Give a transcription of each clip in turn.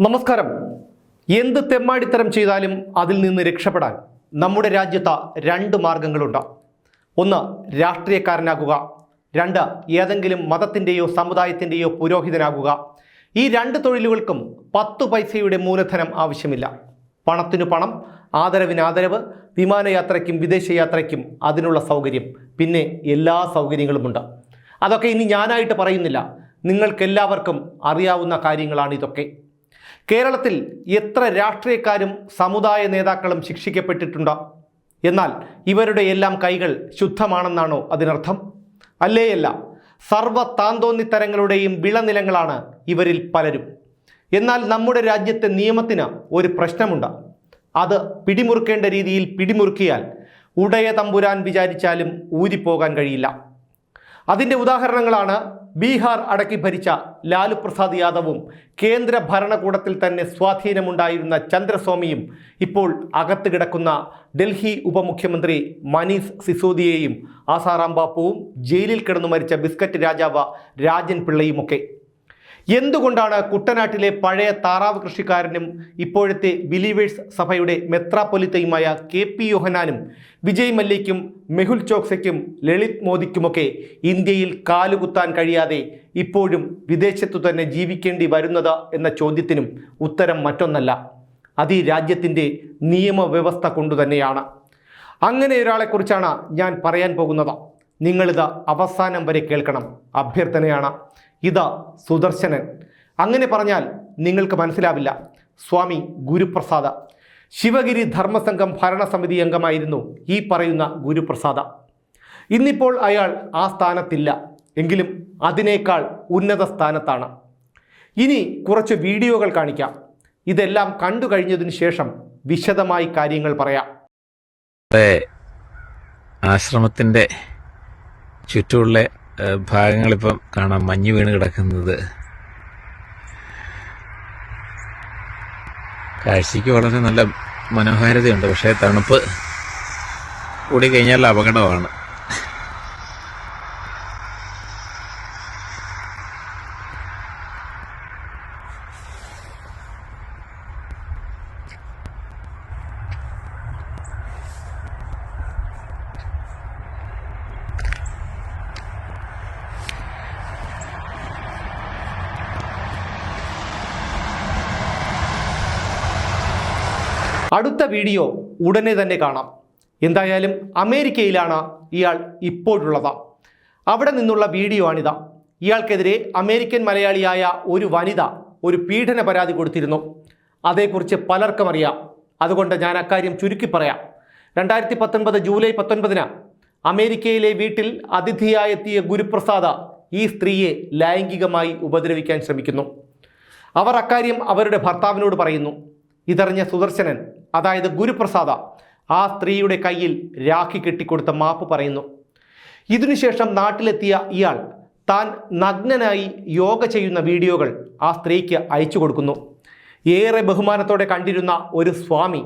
നമസ്കാരം. എന്ത് തെമ്മാടിത്തരം ചെയ്താലും അതിൽ നിന്ന് രക്ഷപ്പെടാൻ നമ്മുടെ രാജ്യത്ത് രണ്ട് മാർഗങ്ങളുണ്ട്. ഒന്ന് രാഷ്ട്രീയക്കാരനാകുക. രണ്ട് ഏതെങ്കിലും മതത്തിന്റെയോ സമുദായത്തിന്റെയോ പുരോഹിതനാകുക. ഈ രണ്ട് തൊഴിലുകൾക്കും പത്തു പൈസയുടെ മൂലധനം ആവശ്യമില്ല. പണത്തിനു പണം ആദരവിന് ആദരവ് വിമാനയാത്രയ്ക്കും വിദേശയാത്രയ്ക്കും അതിനുള്ള സൗകര്യം. പിന്നെ എല്ലാ സൗകര്യങ്ങളുമുണ്ട്. അതൊക്കെ ഇനി ഞാനായിട്ട് പറയുന്നില്ല. നിങ്ങൾക്കെല്ലാവർക്കും അറിയാവുന്ന കാര്യങ്ങളാണ് ഇതൊക്കെ കേരളത്തിൽ എത്ര രാഷ്ട്രീയക്കാരും സമുദായ നേതാക്കളും ശിക്ഷിക്കപ്പെട്ടിട്ടുണ്ട്? എന്നാൽ ഇവരുടെ എല്ലാം കൈകൾ ശുദ്ധമാണെന്നാണോ അതിനർത്ഥം? അല്ലേയല്ല സർവ താന്തോന്നിത്തരങ്ങളുടെയും വിളനിലങ്ങളാണ് ഇവരിൽ പലരും. എന്നാൽ നമ്മുടെ രാജ്യത്തെ നിയമത്തിന് ഒരു പ്രശ്നമുണ്ട്. അത് പിടിമുറുക്കേണ്ട രീതിയിൽ പിടിമുറുക്കിയാൽ ഉടയ തമ്പുരാൻ വിചാരിച്ചാലും ഊരിപ്പോകാൻ കഴിയില്ല. അതിന്റെ ഉദാഹരണങ്ങളാണ് ബീഹാർ അടക്കി ഭരിച്ച ലാലു പ്രസാദ് യാദവും കേന്ദ്ര ഭരണകൂടത്തിൽ തന്നെ സ്വാധീനമുണ്ടായിരുന്ന ചന്ദ്രസ്വാമിയും ഇപ്പോൾ അകത്ത് കിടക്കുന്ന ഡൽഹി ഉപമുഖ്യമന്ത്രി മനീഷ് സിസോദിയയും ആസാറാം ബാപ്പുവും ജയിലിൽ കിടന്നു മരിച്ച ബിസ്ക്കറ്റ് രാജാവ് രാജൻ പിള്ളയുമൊക്കെ. എന്തുകൊണ്ടാണ് കുട്ടനാട്ടിലെ പഴയ താറാവ് കൃഷിക്കാരനും ഇപ്പോഴത്തെ ബിലീവേഴ്സ് സഭയുടെ മെത്രാപ്പൊലിത്തയുമായ കെ പി യോഹനാനും വിജയ് മല്യയ്ക്കും മെഹുൽ ചോക്സയ്ക്കും ലളിത് മോദിക്കുമൊക്കെ ഇന്ത്യയിൽ കാലുകുത്താൻ കഴിയാതെ ഇപ്പോഴും വിദേശത്തു തന്നെ ജീവിക്കേണ്ടി വരുന്നത് എന്ന ചോദ്യത്തിനും ഉത്തരം മറ്റൊന്നല്ല. അത് ഈ രാജ്യത്തിന്റെ നിയമവ്യവസ്ഥ കൊണ്ടുതന്നെയാണ് അങ്ങനെ ഒരാളെക്കുറിച്ചാണ് ഞാൻ പറയാൻ പോകുന്നത്. നിങ്ങളിത് അവസാനം വരെ കേൾക്കണം. അഭ്യർത്ഥനയാണ്. ഇത് സുദർശനൻ. അങ്ങനെ പറഞ്ഞാൽ നിങ്ങൾക്ക് മനസ്സിലാവില്ല. സ്വാമി ഗുരുപ്രസാദ. ശിവഗിരി ധർമ്മസംഘം ഭരണസമിതി അംഗമായിരുന്നു ഈ പറയുന്ന ഗുരുപ്രസാദ. ഇന്നിപ്പോൾ അയാൾ ആ സ്ഥാനത്തില്ല. എങ്കിലും അതിനേക്കാൾ ഉന്നത സ്ഥാനത്താണ്. ഇനി കുറച്ച് വീഡിയോകൾ കാണിക്കാം. ഇതെല്ലാം കണ്ടു കഴിഞ്ഞതിന് ശേഷം വിശദമായി കാര്യങ്ങൾ പറയാം. ആശ്രമത്തിന്റെ ചുറ്റുമുള്ള ഭാഗങ്ങളിപ്പം കാണാം മഞ്ഞ് വീണ് കിടക്കുന്നത്. കാഴ്ചയ്ക്ക് വളരെ നല്ല മനോഹാരിതയുണ്ട് പക്ഷേ തണുപ്പ് കൂടി കഴിഞ്ഞാൽ അപകടമാണ്. അടുത്ത വീഡിയോ ഉടനെ തന്നെ കാണാം. എന്തായാലും അമേരിക്കയിലാണ് ഇയാൾ ഇപ്പോഴുള്ളത്. അവിടെ നിന്നുള്ള വീഡിയോ ആണിത് ഇയാൾക്കെതിരെ അമേരിക്കൻ മലയാളിയായ ഒരു വനിത ഒരു പീഡന പരാതി കൊടുത്തിരുന്നു. അതേക്കുറിച്ച് പലർക്കും അറിയാം. അതുകൊണ്ട് ഞാൻ അക്കാര്യം ചുരുക്കി പറയാം. രണ്ടായിരത്തി പത്തൊൻപത് ജൂലൈ പത്തൊൻപതിന് അമേരിക്കയിലെ വീട്ടിൽ അതിഥിയായെത്തിയ ഗുരുപ്രസാദ ഈ സ്ത്രീയെ ലൈംഗികമായി ഉപദ്രവിക്കാൻ ശ്രമിക്കുന്നു. അവർ അക്കാര്യം അവരുടെ ഭർത്താവിനോട് പറയുന്നു. ഇതറിഞ്ഞ സുദർശനൻ അതായത് ഗുരുപ്രസാദ ആ സ്ത്രീയുടെ കയ്യിൽ രാഖി കെട്ടിക്കൊടുത്ത മാപ്പ് പറയുന്നു. ഇതിനുശേഷം നാട്ടിലെത്തിയ ഇയാൾ താൻ നഗ്നനായി യോഗ ചെയ്യുന്ന വീഡിയോകൾ ആ സ്ത്രീക്ക് അയച്ചു കൊടുക്കുന്നു. ഏറെ ബഹുമാനത്തോടെ കണ്ടിരുന്ന ഒരു സ്വാമി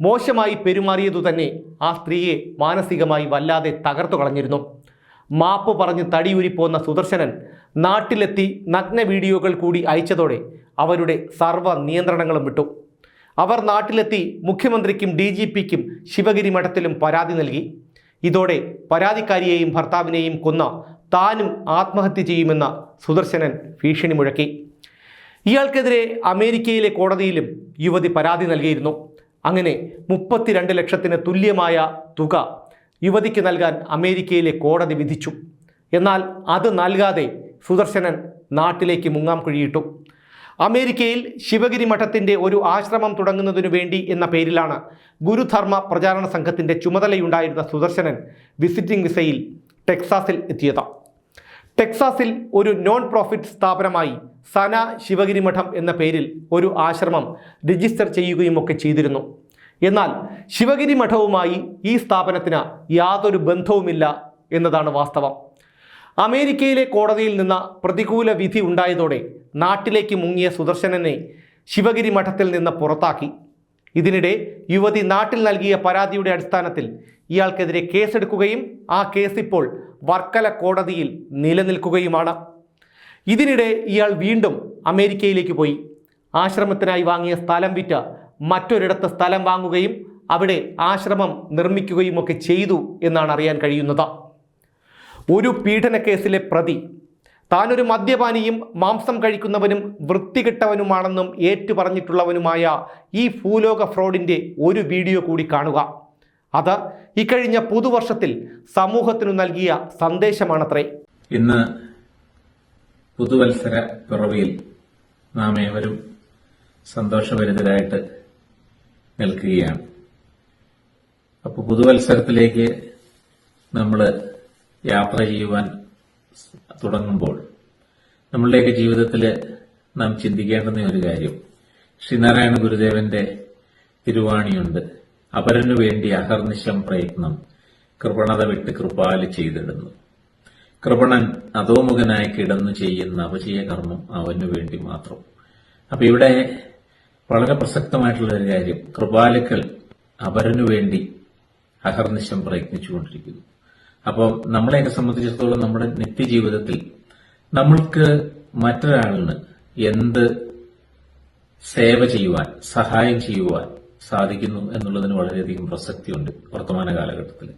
മോശമായി പെരുമാറിയതു തന്നെ ആ സ്ത്രീയെ മാനസികമായി വല്ലാതെ തകർത്തു കളഞ്ഞിരുന്നു. മാപ്പ് പറഞ്ഞ് തടിയൂരിപ്പോന്ന സുദർശനൻ നാട്ടിലെത്തി നഗ്ന വീഡിയോകൾ കൂടി അയച്ചതോടെ അവരുടെ സർവ നിയന്ത്രണങ്ങളും വിട്ടു. അവർ നാട്ടിലെത്തി മുഖ്യമന്ത്രിക്കും ഡി ജി പിക്കും ശിവഗിരി മഠത്തിലും പരാതി നൽകി. ഇതോടെ പരാതിക്കാരിയെയും ഭർത്താവിനെയും കൊന്ന താനും ആത്മഹത്യ ചെയ്യുമെന്ന സുദർശനൻ ഭീഷണി മുഴക്കി. ഇയാൾക്കെതിരെ അമേരിക്കയിലെ കോടതിയിലും യുവതി പരാതി നൽകിയിരുന്നു. അങ്ങനെ മുപ്പത്തിരണ്ട് ലക്ഷത്തിന് തുല്യമായ തുക യുവതിക്ക് നൽകാൻ അമേരിക്കയിലെ കോടതി വിധിച്ചു. എന്നാൽ അത് നൽകാതെ സുദർശനൻ നാട്ടിലേക്ക് മുങ്ങാം കുഴിയിട്ടു. അമേരിക്കയിൽ ശിവഗിരി മഠത്തിന്റെ ഒരു ആശ്രമം തുടങ്ങുന്നതിനു വേണ്ടി എന്ന പേരിലാണ് ഗുരുധർമ്മ പ്രചാരണ സംഘത്തിന്റെ ചുമതലയുണ്ടായിരുന്ന സുദർശനൻ വിസിറ്റിംഗ് വിസയിൽ ടെക്സാസിൽ എത്തിയത്. ടെക്സാസിൽ ഒരു നോൺ പ്രോഫിറ്റ് സ്ഥാപനമായി സന ശിവഗിരി മഠം എന്ന പേരിൽ ഒരു ആശ്രമം രജിസ്റ്റർ ചെയ്യുകയും ഒക്കെ ചെയ്തിരുന്നു. എന്നാൽ ശിവഗിരി മഠവുമായി ഈ സ്ഥാപനത്തിന് യാതൊരു ബന്ധവുമില്ല എന്നതാണ് വാസ്തവം. അമേരിക്കയിലെ കോടതിയിൽ നിന്ന് പ്രതികൂല വിധി ഉണ്ടായതോടെ നാട്ടിലേക്ക് മുങ്ങിയ സുദർശനനെ ശിവഗിരി മഠത്തിൽ നിന്ന് പുറത്താക്കി. ഇതിനിടെ യുവതി നാട്ടിൽ നൽകിയ പരാതിയുടെ അടിസ്ഥാനത്തിൽ ഇയാൾക്കെതിരെ കേസെടുക്കുകയും ആ കേസ് ഇപ്പോൾ വർക്കല കോടതിയിൽ നിലനിൽക്കുകയുമാണ്. ഇതിനിടെ ഇയാൾ വീണ്ടും അമേരിക്കയിലേക്ക് പോയി. ആശ്രമത്തിനായി വാങ്ങിയ സ്ഥലം വിറ്റ് മറ്റൊരിടത്ത് സ്ഥലം വാങ്ങുകയും അവിടെ ആശ്രമം നിർമ്മിക്കുകയും ഒക്കെ ചെയ്തു എന്നാണ് അറിയാൻ കഴിയുന്നത്. ഒരു പീഡന കേസിലെ പ്രതി. താനൊരു മദ്യപാനിയും മാംസം കഴിക്കുന്നവനും വൃത്തികെട്ടവനുമാണെന്നും ഏറ്റുപറഞ്ഞിട്ടുള്ളവനുമായ ഈ ഭൂലോക ഫ്രോഡിന്റെ ഒരു വീഡിയോ കൂടി കാണുക. അത് ഇക്കഴിഞ്ഞ പുതുവർഷത്തിൽ സമൂഹത്തിനു നൽകിയ സന്ദേശമാണത്രേ. ഇന്ന് പുതുവത്സര പിറവിയിൽ നാം ഏവരും സന്തോഷഭരിതരായിട്ട് നിൽക്കുകയാണ്. അപ്പോൾ പുതുവത്സരത്തിലേക്ക് നമ്മൾ യാത്ര ചെയ്യുവാൻ തുടങ്ങുമ്പോൾ നമ്മളുടെയൊക്കെ ജീവിതത്തിൽ നാം ചിന്തിക്കേണ്ടുന്ന ഒരു കാര്യം. ശ്രീനാരായണ ഗുരുദേവന്റെ തിരുവാണിയുണ്ട്. അപരനു വേണ്ടി അഹർനിശം പ്രയത്നം കൃപണത വിട്ട് കൃപാൽ ചെയ്തിടുന്നു. കൃപണൻ അധോമുഖനായി കിടന്നു ചെയ്യുന്ന അപചയ കർമ്മം അവനു വേണ്ടി മാത്രം. അപ്പൊ ഇവിടെ വളരെ പ്രസക്തമായിട്ടുള്ള ഒരു കാര്യം. കൃപാലുക്കൾ അപരനു വേണ്ടി അഹർനിശം പ്രയത്നിച്ചുകൊണ്ടിരിക്കുന്നു. അപ്പോൾ നമ്മളെയൊക്കെ സംബന്ധിച്ചിടത്തോളം നമ്മുടെ നിത്യജീവിതത്തിൽ നമ്മൾക്ക് മറ്റൊരാളിന് എന്ത് സേവ ചെയ്യുവാൻ സഹായം ചെയ്യുവാൻ സാധിക്കുന്നു എന്നുള്ളതിന് വളരെയധികം പ്രസക്തിയുണ്ട് വർത്തമാന കാലഘട്ടത്തിൽ.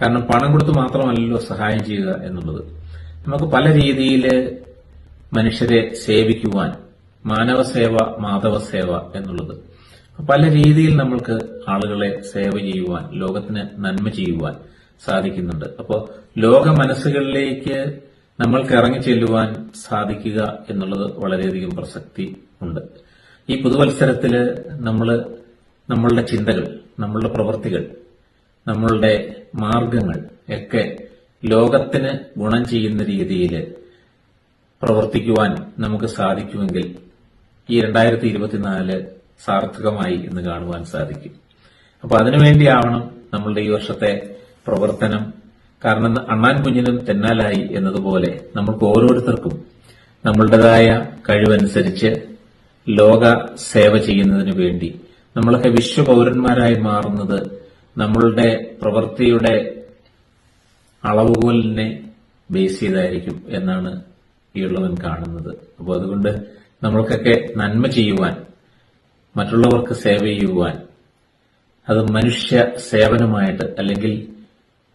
കാരണം പണം കൊടുത്ത് മാത്രമല്ലല്ലോ സഹായം ചെയ്യുക എന്നുള്ളത്. നമുക്ക് പല രീതിയിൽ മനുഷ്യരെ സേവിക്കുവാൻ മാനവ സേവ മാധവ സേവ എന്നുള്ളത്. പല രീതിയിൽ നമ്മൾക്ക് ആളുകളെ സേവ ചെയ്യുവാൻ ലോകത്തിന് നന്മ ചെയ്യുവാൻ സാധിക്കുന്നുണ്ട്. അപ്പോൾ ലോക മനസ്സുകളിലേക്ക് നമ്മൾക്ക് ഇറങ്ങി ചെല്ലുവാൻ സാധിക്കുക എന്നുള്ളത് വളരെയധികം പ്രസക്തി ഉണ്ട്. ഈ പുതുവത്സരത്തിൽ നമ്മൾ നമ്മളുടെ ചിന്തകൾ നമ്മളുടെ പ്രവൃത്തികൾ നമ്മളുടെ മാർഗങ്ങൾ ഒക്കെ ലോകത്തിന് ഗുണം ചെയ്യുന്ന രീതിയിൽ പ്രവർത്തിക്കുവാൻ നമുക്ക് സാധിക്കുമെങ്കിൽ ഈ രണ്ടായിരത്തി ഇരുപത്തിനാല് സാർത്ഥകമായി എന്ന് കാണുവാൻ സാധിക്കും. അപ്പൊ അതിനുവേണ്ടിയാവണം നമ്മളുടെ ഈ വർഷത്തെ പ്രവർത്തനം. കാരണം അണ്ണാൻ കുഞ്ഞിനും തെന്നാലായി എന്നതുപോലെ നമ്മൾക്ക് ഓരോരുത്തർക്കും നമ്മളുടേതായ കഴിവനുസരിച്ച് ലോക സേവ ചെയ്യുന്നതിനു വേണ്ടി നമ്മളൊക്കെ വിശ്വപൗരന്മാരായി മാറുന്നത് നമ്മളുടെ പ്രവൃത്തിയുടെ അളവുകോലിനെ ബേസ് ചെയ്തായിരിക്കും എന്നാണ് ഈ ഉള്ളവൻ കാണുന്നത്. അപ്പോൾ അതുകൊണ്ട് നമ്മൾക്കൊക്കെ നന്മ ചെയ്യുവാൻ മറ്റുള്ളവർക്ക് സേവ ചെയ്യുവാൻ അത് മനുഷ്യ സേവനമായിട്ട് അല്ലെങ്കിൽ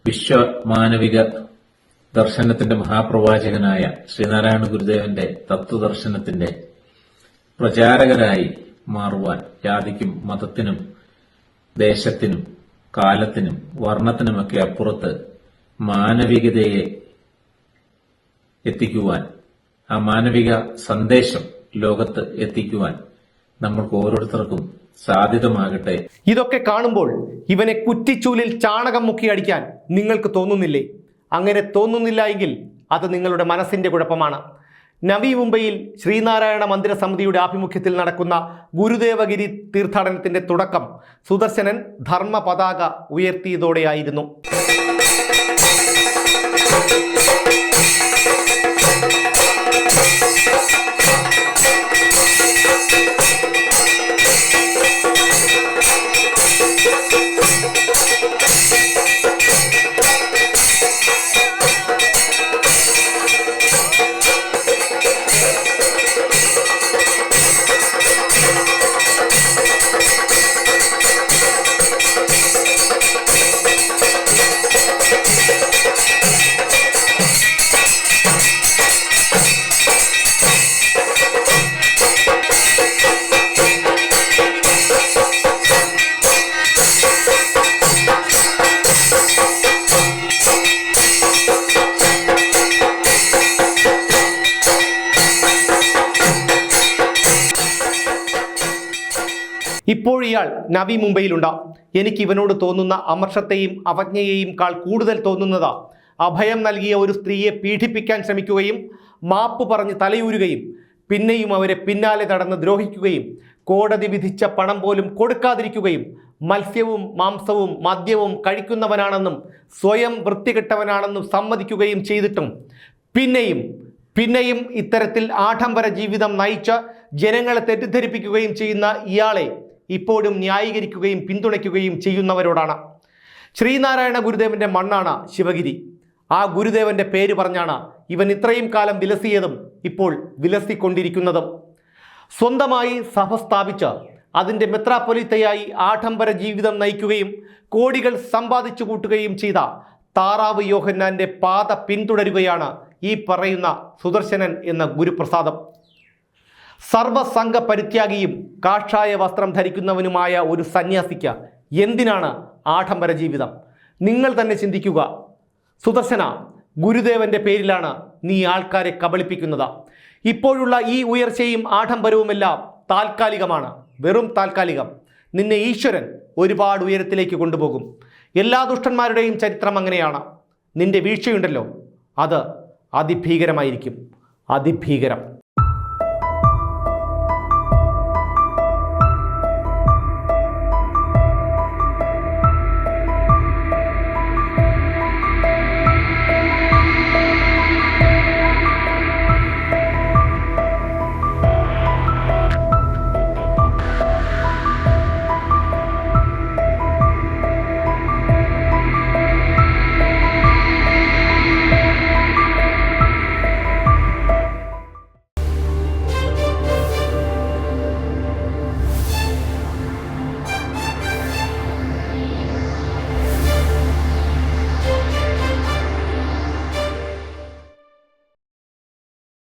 വിശ്വമാനവിക ദർശനത്തിന്റെ മഹാപ്രവാചകനായ ശ്രീനാരായണ ഗുരുദേവന്റെ തത്വദർശനത്തിന്റെ പ്രചാരകരായി മാറുവാൻ ജാതിക്കും മതത്തിനും ദേശത്തിനും കാലത്തിനും വർണത്തിനുമൊക്കെ അപ്പുറത്ത് മാനവികതയെ എത്തിക്കുവാൻ ആ മാനവിക സന്ദേശം ലോകത്ത് എത്തിക്കുവാൻ നമ്മൾക്ക് ഓരോരുത്തർക്കും സാധ്യതമാകട്ടെ. ഇതൊക്കെ കാണുമ്പോൾ ഇവനെ കുറ്റിച്ചൂലിൽ ചാണകം മുക്കി അടിക്കാൻ നിങ്ങൾക്ക് തോന്നുന്നില്ലേ? അങ്ങനെ തോന്നുന്നില്ല എങ്കിൽ അത് നിങ്ങളുടെ മനസ്സിന്റെ കുഴപ്പമാണ്. നവി മുംബൈയിൽ ശ്രീനാരായണ മന്ദിര സമിതിയുടെ ആഭിമുഖ്യത്തിൽ നടക്കുന്ന ഗുരുദേവഗിരി തീർത്ഥാടനത്തിന്റെ തുടക്കം സുദർശനൻ ധർമ്മ പതാക ഉയർത്തിയതോടെയായിരുന്നു. നവി മുംബൈയിലുണ്ട്. എനിക്ക് ഇവനോട് തോന്നുന്ന അമർഷത്തെയും അവജ്ഞയെയും കാൾ കൂടുതൽ തോന്നുന്നത്. അഭയം നൽകിയ ഒരു സ്ത്രീയെ പീഡിപ്പിക്കാൻ ശ്രമിക്കുകയും മാപ്പ് പറഞ്ഞ് തലയൂരുകയും പിന്നെയും അവരെ പിന്നാലെ നടന്ന് ദ്രോഹിക്കുകയും കോടതി വിധിച്ച പണം പോലും കൊടുക്കാതിരിക്കുകയും മത്സ്യവും മാംസവും മദ്യവും കഴിക്കുന്നവനാണെന്നും സ്വയം വൃത്തികെട്ടവനാണെന്നും സമ്മതിക്കുകയും ചെയ്തിട്ടും പിന്നെയും പിന്നെയും ഇത്തരത്തിൽ ആഡംബര ജീവിതം നയിച്ച് ജനങ്ങളെ തെറ്റിദ്ധരിപ്പിക്കുകയും ചെയ്യുന്ന ഇയാളെ ഇപ്പോഴും ന്യായീകരിക്കുകയും പിന്തുണയ്ക്കുകയും ചെയ്യുന്നവരോടാണ്. ശ്രീനാരായണ ഗുരുദേവന്റെ മണ്ണാണ് ശിവഗിരി. ആ ഗുരുദേവന്റെ പേര് പറഞ്ഞാണ് ഇവൻ ഇത്രയും കാലം വിലസിയതും ഇപ്പോൾ വിലസിക്കൊണ്ടിരിക്കുന്നതും. സ്വന്തമായി സഭ സ്ഥാപിച്ച് അതിന്റെ മെത്രാപ്പൊലിത്തയായി ആഡംബര ജീവിതം നയിക്കുകയും കോടികൾ സമ്പാദിച്ചു കൂട്ടുകയും ചെയ്ത താറാവ് യോഹന്നാന്റെ പാത പിന്തുടരുകയാണ് ഈ പറയുന്ന സുദർശനൻ എന്ന ഗുരുപ്രസാദം. സർവസംഘ പരിത്യാഗിയും കാഷായ വസ്ത്രം ധരിക്കുന്നവനുമായ ഒരു സന്യാസിക്ക് എന്തിനാണ് ആഡംബര ജീവിതം? നിങ്ങൾ തന്നെ ചിന്തിക്കുക. സുദർശന ഗുരുദേവന്റെ പേരിലാണ് നീ ആൾക്കാരെ കബളിപ്പിക്കുന്നത്. ഇപ്പോഴുള്ള ഈ ഉയർച്ചയും ആഡംബരവുമെല്ലാം താൽക്കാലികമാണ്. വെറും താൽക്കാലികം. നിന്നെ ഈശ്വരൻ ഒരുപാട് ഉയരത്തിലേക്ക് കൊണ്ടുപോകും. എല്ലാ ദുഷ്ടന്മാരുടെയും ചരിത്രം അങ്ങനെയാണ്. നിന്റെ വീഴ്ചയുണ്ടല്ലോ. അത് അതിഭീകരമായിരിക്കും. അതിഭീകരം.